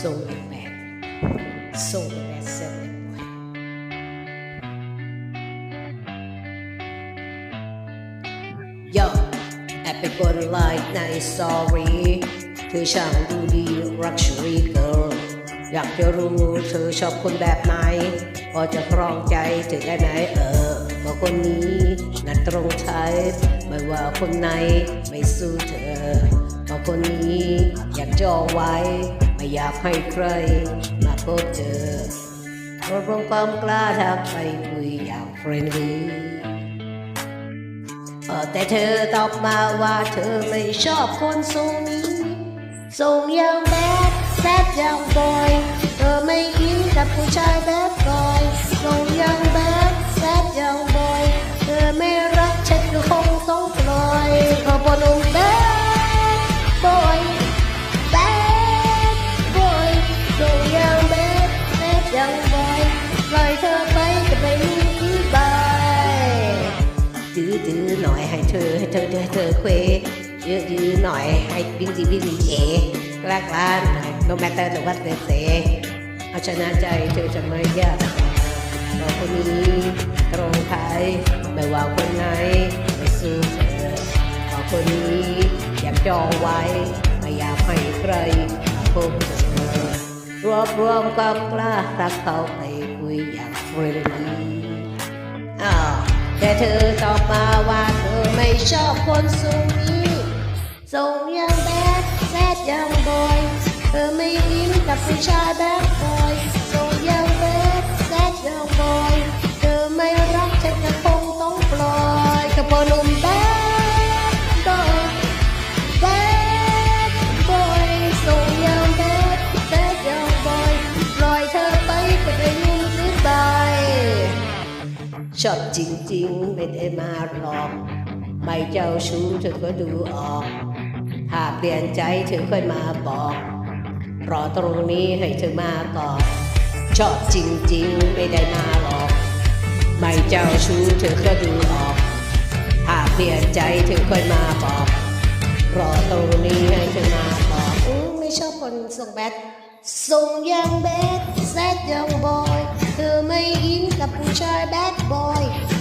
ส่งแบดส่งแบดเสร็จเรียบร้อยย่อแอบไปกดไลค์ในสตอรี่เธอช่างดูดีรักชรีเกิร์ลอยากจะรู้เธอชอบคนแบบไหน พอจะครองใจเธอได้ไหมเออก็คนนี้นัดตรงใช้ไม่ว่าคนไหนไม่สู้เธอก็คนนี้อยากจองไว้ ไม่อยากให้ใครมาพบเจอรวบรวมความกล้าทักไปคุยอย่างเฟรนลี่แต่เธอตอบมาว่าเธอไม่ชอบคนทรงนี้ทรงอย่างแบดแซดอย่างบอย เธอไม่คิดกับผู้ชายแบดบอย ดื้อดื้อหน่อยให้เธอให้เธอให้เธอเควยื้อยื้อหน่อยให้วิ่งจีวิ่งจีเอกลากล้านโนแมตเตอร์หรือว่าเตเตเอาชนะใจเธอจะไม่ยากเราคนนี้ตรงไทยไม่ว่าคนไหนไม่สู้เธอเราคนนี้อยากจองไว้ ไม่อยากให้ใครมาพบเจอรวบรวมความกล้าทักเขาไปคุยอย่างเฟรนลี่อ้าว แต่เธอตอบมาว่าเธอไม่ชอบคนทรงนี้ทรงยังแบดแซดยังบอย เธอไม่ยินกับผู้ชายแบดบอย ชอบจริงๆ ไม่ได้มาหลอก ไม่เจ้าชู้เธอก็ดูออกถ้าเปลี่ยนใจเธอค่อยมาบอกรอตรงนี้ให้เธอมาตอบชอบจริงๆ ไม่ได้มาหลอก ไม่เจ้าชู้เธอก็ดูออกถ้าเปลี่ยนใจเธอค่อยมาบอก รอตรงนี้ให้เธอมาบอกอู้ไม่ชอบคนส่งแบดส่งยังแบดแซดยังบอ อินกับ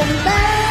我们